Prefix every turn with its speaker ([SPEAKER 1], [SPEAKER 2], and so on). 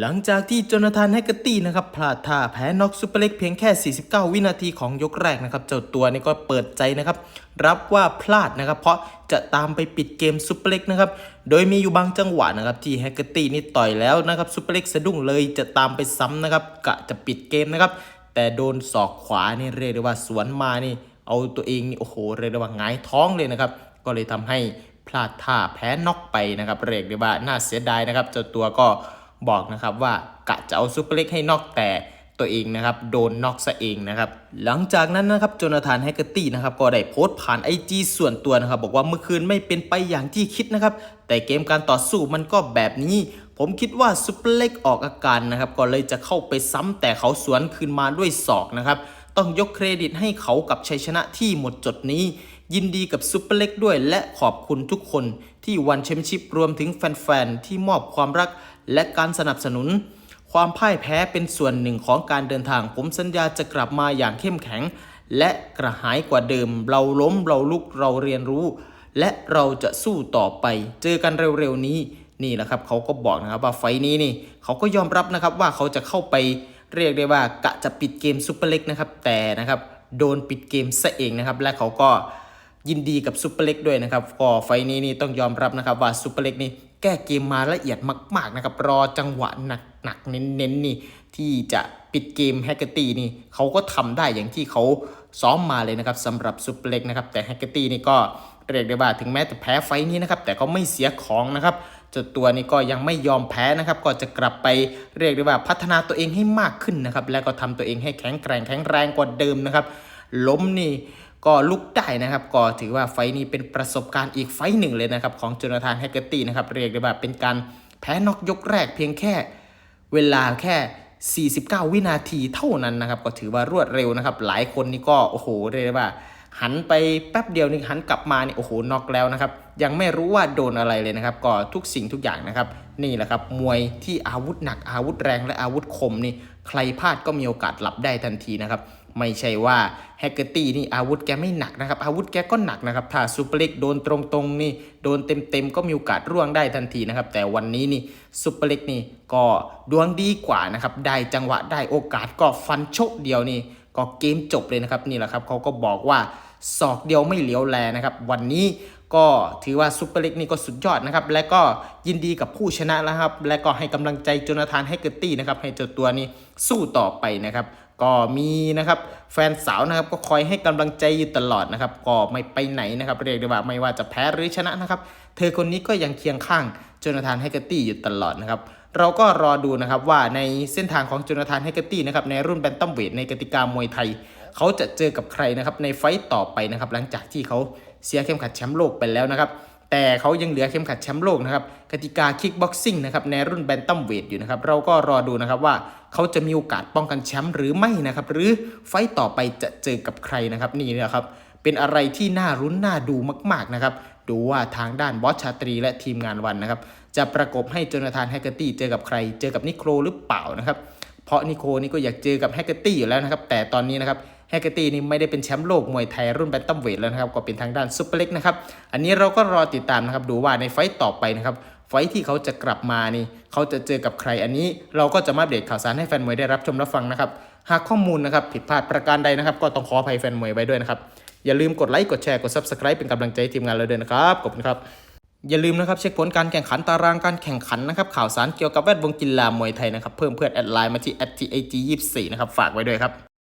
[SPEAKER 1] หลังจากที่โจนาธานแฮกเกอร์ตี้นะครับพลาดท่าแพ้น็อกซูเปอร์เล็กเพียงแค่ 49 วินาทีของยกแรกนะครับ เจ้าตัวนี่ก็เปิดใจนะครับ รับว่าพลาดนะครับ เพราะจะตามไปปิดเกมซูเปอร์เล็กนะครับ โดยมีอยู่บางจังหวะนะครับ ที่แฮกเกอร์ตี้นี่ต่อยแล้วนะครับซูเปอร์เล็กสะดุ้งเลยจะตามไปซ้ำนะครับกะจะปิดเกมนะครับ แต่โดนศอกขวานี่เรียกได้ว่าสวนมานี่ เอาตัวเองนี่โอ้โหเรียกได้ว่าหงายท้องเลยนะครับก็เลยทำให้พลาดท่าแพ้น็อกไปนะครับเรียกได้ว่าน่าเสียดายนะครับ เจ้าตัวก็ บอกนะครับว่ากะจะเอาซูเปอร์เล็กให้นอกแต่ตัวเองนะครับโดนน็อกซะเองนะครับหลังจากนั้นนะครับโจนาธานแฮกเกอร์ตี้นะครับก็ได้โพสต์ผ่าน IG ส่วนตัวนะครับบอกว่าเมื่อคืนไม่เป็นไปอย่างที่คิดนะครับแต่เกมการต่อสู้มันก็แบบนี้ ผมคิดว่าซูเปอร์เล็กออกอาการนะครับก็เลยจะเข้าไปซ้ำแต่เขาสวนคืนมาด้วยศอกนะครับต้องยกเครดิตให้เขากับชัยชนะที่หมดจดนี้ ยินดีกับซูเปอร์เล็กด้วย และขอบคุณทุกคนที่วันแชมเปี้ยนชิพรวมถึงแฟนๆ ที่มอบความรักและการสนับสนุน ความพ่ายแพ้เป็นส่วนหนึ่งของการเดินทาง ผมสัญญาจะกลับมาอย่างเข้มแข็ง และกระหายกว่าเดิม เราล้มเราลุกเราเรียนรู้ และเราจะสู้ต่อไป เจอกันเร็วๆนี้นี่แหละครับเขาก็บอกนะครับว่าไฟล์นี้นี่เขาก็ยอมรับนะครับว่าเขาจะเข้าไปเรียกได้ว่ากะจะปิดเกมซูเปอร์เล็กนะครับแต่นะครับโดนปิดเกมซะเองนะครับและเขาก็ ยินดีกับซูเปอร์เล็กด้วยนะครับก็ไฟนี้นี่ต้องยอมรับนะครับว่าซูเปอร์เล็กนี่แก้เกมมาละเอียดมากๆนะครับรอจังหวะหนักๆเน้นๆนี่ที่จะปิดเกมแฮกเกอร์ตี้นี่เขาก็ทำได้อย่างที่เขาซ้อมมาเลยนะครับสำหรับซูเปอร์เล็กนะครับแต่แฮกเกอร์ตี้นี่ก็เรียกได้ว่าถึงแม้จะแพ้ไฟนี้นะครับแต่ก็ไม่เสียของนะครับจ้าตัวนี้ก็ยังไม่ยอมแพ้นะครับก็จะกลับไปเรียกได้ว่าพัฒนาตัวเองให้มากขึ้นนะครับแล้วก็ทำตัวเองให้แข็งแกร่งแข็งแรงกว่าเดิมนะครับล้มนี่ ก็ลุกได้นะครับ ก็ถือว่าไฟนี้เป็นประสบการณ์อีกไฟหนึ่งเลยนะครับ ของจนาธานแฮกเกอร์ตี้นะครับ เรียกได้ว่าเป็นการแพ้น็อกยกแรกเพียงแค่เวลาแค่ 49 วินาทีเท่านั้นนะครับ ก็ถือว่ารวดเร็วนะครับ หลายคนนี่ก็โอ้โหเรียกได้ว่าหันไปแป๊บเดียวนี่หันกลับมานี่โอ้โหน็อกแล้วนะครับ ยังไม่รู้ว่าโดนอะไรเลยนะครับ ก็ทุกสิ่งทุกอย่างนะครับ นี่แหละครับมวยที่อาวุธหนักอาวุธแรงและอาวุธคมนี่ใครพลาดก็มีโอกาสหลับได้ทันทีนะครับ ไม่ใช่ว่าแฮกเกอร์ตี้นี่อาวุธแกไม่หนักนะครับ อาวุธแกก็หนักนะครับ ถ้าซูเปอร์เล็กโดนตรงๆนี่โดนเต็มๆ ก็มีโอกาสร่วงได้ทันทีนะครับ แต่วันนี้นี่ซูเปอร์เล็กนี่ก็ดวงดีกว่านะครับ ได้จังหวะได้โอกาสก็ฟันโชกเดียวนี่ก็เกมจบเลยนะครับนี่แหละครับเขาก็บอกว่าศอกเดียวไม่เหลียวแลนะครับ วันนี้ ก็ถือว่าซูเปอร์เล็กนี่ก็สุดยอดนะครับ และก็ยินดีกับผู้ชนะแล้วครับ และก็ให้กำลังใจโจนาธานให้เกอร์ตี้นะครับให้เจ้าตัวนี้สู้ต่อไปนะครับ ก็มีนะครับแฟนสาวนะครับก็คอยให้กำลังใจอยู่ตลอดนะครับ ก็ไม่ไปไหนนะครับเรียกได้ว่าไม่ว่าจะแพ้หรือชนะนะครับ เธอคนนี้ก็ยังเคียงข้างโจนาธานให้เกอร์ตี้อยู่ตลอดนะครับเราก็รอดูนะครับว่าในเส้นทางของโจนาธานให้เกอร์ตี้นะครับในรุ่นแบนตัมเวทในกติกามวยไทย เขาจะเจอกับใครนะครับในไฟต์ต่อไปนะครับหลังจากที่เขา เสียเข็มขัดแชมป์โลกไปแล้วนะครับ แต่เขายังเหลือเข็มขัดแชมป์โลกนะครับกติกาคิกบ็อกซิ่งนะครับในรุ่นแบนตัมเวทอยู่นะครับ เราก็รอดูนะครับว่าเขาจะมีโอกาสป้องกันแชมป์หรือไม่นะครับ หรือไฟต์ต่อไปจะเจอกับใครนะครับนี่นะครับเป็นอะไรที่น่ารุ้นน่าดูมาก ๆนะครับ ดูว่าทางด้านบอสชาตรีและทีมงานวันนะครับ จะประกบให้โจนาธานแฮกเกอร์ตี้เจอกับใคร เจอกับนิโคลหรือเปล่านะครับ เพราะนิโคนี่ก็อยากเจอกับแฮกเกอร์ตี้อยู่แล้วนะครับ แต่ตอนนี้นะครับ แฮกเกอร์ตี้นี่ไม่ได้เป็นแชมป์โลกมวยไทยรุ่นแบนตัมเวทแล้วนะครับก็เป็นทางด้านซุปเปอร์เล็กนะครับอันนี้เราก็รอติดตามนะครับดูว่าในไฟต์ต่อไปนะครับไฟต์ที่เขาจะกลับมานี่ เขาจะเจอกับใครอันนี้ เราก็จะมาเดตข่าวสารให้แฟนมวยได้รับชมรับฟังนะครับ หากข้อมูลนะครับผิดพลาดประการใดนะครับ ก็ต้องขออภัยแฟนมวยไว้ด้วยนะครับ อย่าลืมกดไลค์กดแชร์กด Subscribe เป็นกำลังใจทีมงานเราด้วยนะครับขอบคุณครับอย่าลืมนะครับเช็คผลการแข่งขันตารางการแข่งขันนะครับข่าวสารเกี่ยวกับแวดวงกีฬามวยไทยนะครับเพิ่มเพื่อนแอดไลน์มาที่ @tag24 นะครับฝากไว้ด้วยครับ